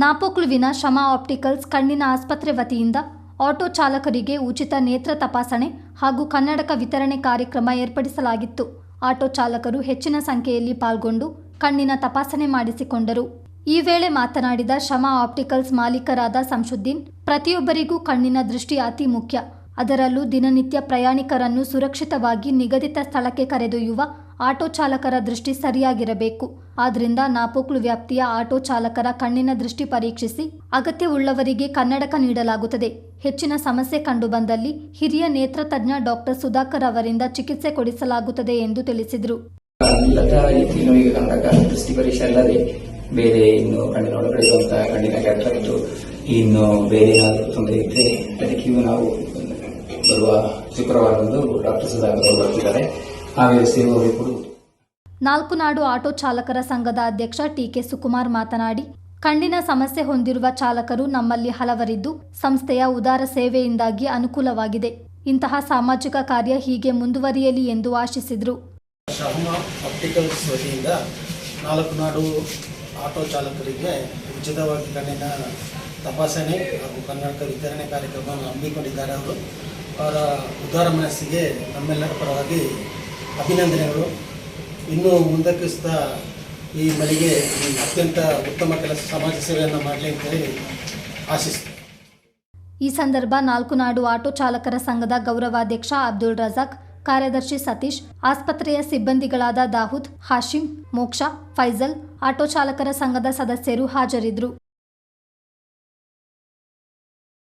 ನಾಪೋಕ್ಲುವಿನ Shama opticals ಕಣ್ಣಿನ ಆಸ್ಪತ್ರೆ ವತಿಯಿಂದ ಆಟೋ ಚಾಲಕರಿಗೆ ಉಚಿತ ನೇತ್ರ ತಪಾಸಣೆ ಹಾಗೂ ಕನ್ನಡಕ ವಿತರಣೆ ಕಾರ್ಯಕ್ರಮ ಏರ್ಪಡಿಸಲಾಗಿತ್ತು. ಆಟೋ ಚಾಲಕರು ಹೆಚ್ಚಿನ ಸಂಖ್ಯೆಯಲ್ಲಿ ಪಾಲ್ಗೊಂಡು ಕಣ್ಣಿನ ತಪಾಸಣೆ ಮಾಡಿಸಿಕೊಂಡರು. ಈ ವೇಳೆ ಮಾತನಾಡಿದ ಶಮಾ ಆಪ್ಟಿಕಲ್ಸ್ ಮಾಲೀಕರಾದ ಸಂಶುದ್ದೀನ್ ಪ್ರತಿಯೊಬ್ಬರಿಗೂ ಕಣ್ಣಿನ ದೃಷ್ಟಿ ಅತಿ ಮುಖ್ಯ. ಅದರಲ್ಲೂ ದಿನನಿತ್ಯ ಪ್ರಯಾಣಿಕರನ್ನು ಸುರಕ್ಷಿತವಾಗಿ ನಿಗದಿತ ಸ್ಥಳಕ್ಕೆ ಕರೆದೊಯ್ಯುವ ಆಟೋ ಚಾಲಕರ ದೃಷ್ಟಿ ಸರಿಯಾಗಿರಬೇಕು. ಆದ್ರಿಂದ ನಾಪೋಕ್ಲು ವ್ಯಾಪ್ತಿಯ ಆಟೋ ಚಾಲಕರ ಕಣ್ಣಿನ ದೃಷ್ಟಿ ಪರೀಕ್ಷಿಸಿ ಅಗತ್ಯವುಳ್ಳವರಿಗೆ ಕನ್ನಡಕ ನೀಡಲಾಗುತ್ತದೆ. ಹೆಚ್ಚಿನ ಸಮಸ್ಯೆ ಕಂಡುಬಂದಲ್ಲಿ ಹಿರಿಯ ನೇತ್ರ ತಜ್ಞ ಡಾಕ್ಟರ್ ಸುಧಾಕರ್ ಅವರಿಂದ ಚಿಕಿತ್ಸೆ ಕೊಡಿಸಲಾಗುತ್ತದೆ ಎಂದು ತಿಳಿಸಿದರು. ಬರುವ ಶುಕ್ರವಾರದಂದು ಡಾಕ್ಟರ್ ಸುಧಾಕರ್ ಅವರು ಬರ್ತಿದ್ದಾರೆ. ಆ ವ್ಯವಸ್ಥೆಯು ಅವರಿಗೆ ಕೊಡುವುದು. ನಾಲ್ಕು ನಾಡು ಆಟೋ ಚಾಲಕರ ಸಂಘದ ಅಧ್ಯಕ್ಷ ಟಿಕೆ ಸುಕುಮಾರ್ ಮಾತನಾಡಿ ಕಣ್ಣಿನ ಸಮಸ್ಯೆ ಹೊಂದಿರುವ ಚಾಲಕರು ನಮ್ಮಲ್ಲಿ ಹಲವರಿದ್ದು ಸಂಸ್ಥೆಯ ಉದಾರ ಸೇವೆಯಿಂದಾಗಿ ಅನುಕೂಲವಾಗಿದೆ. ಇಂತಹ ಸಾಮಾಜಿಕ ಕಾರ್ಯ ಹೀಗೆ ಮುಂದುವರಿಯಲಿ ಎಂದು ಆಶಿಸಿದರು. ಶರ್ಮ ಆಪ್ಟಿಕಲ್ಸ್ ವತಿಯಿಂದ ನಾಲ್ಕು ನಾಡು ಆಟೋ ಚಾಲಕರಿಗೆ ಉಚಿತವಾಗಿ ಕಣ್ಣಿನ ತಪಾಸಣೆ ಹಾಗೂ ಕನ್ನಡಕ ವಿತರಣೆ ಕಾರ್ಯಕ್ರಮವನ್ನು ಹಮ್ಮಿಕೊಂಡಿದ್ದಾರೆ ಅವರು. ಅವರ ಉದಾರ ಮನಸ್ಸಿಗೆ ನಮ್ಮೆಲ್ಲರ ಪರವಾಗಿ ಅಭಿನಂದನೆಗಳು. ಇನ್ನೂ ಮುಂದಕ್ಕೆ ಸಹ ಈ ಮನೆಗೆ ಅತ್ಯಂತ ಉತ್ತಮ ಕೆಲಸ ಸಮಾಜ ಸೇವೆಯನ್ನು ಮಾಡಲಿ ಅಂತೇಳಿ ಆಶಿಸ್ತೀನಿ. ಈ ಸಂದರ್ಭ ನಾಲ್ಕು ನಾಡು ಆಟೋ ಚಾಲಕರ ಸಂಘದ ಗೌರವಾಧ್ಯಕ್ಷ ಅಬ್ದುಲ್ ರಜಾಕ್, ಕಾರ್ಯದರ್ಶಿ ಸತೀಶ್, ಆಸ್ಪತ್ರೆಯ ಸಿಬ್ಬಂದಿಗಳಾದ ದಾಹುದ್ ಹಾಶಿಂ ಮೋಕ್ಷ ಫೈಜಲ್ ಆಟೋ ಚಾಲಕರ ಸಂಘದ ಸದಸ್ಯರು ಹಾಜರಿದ್ದರು.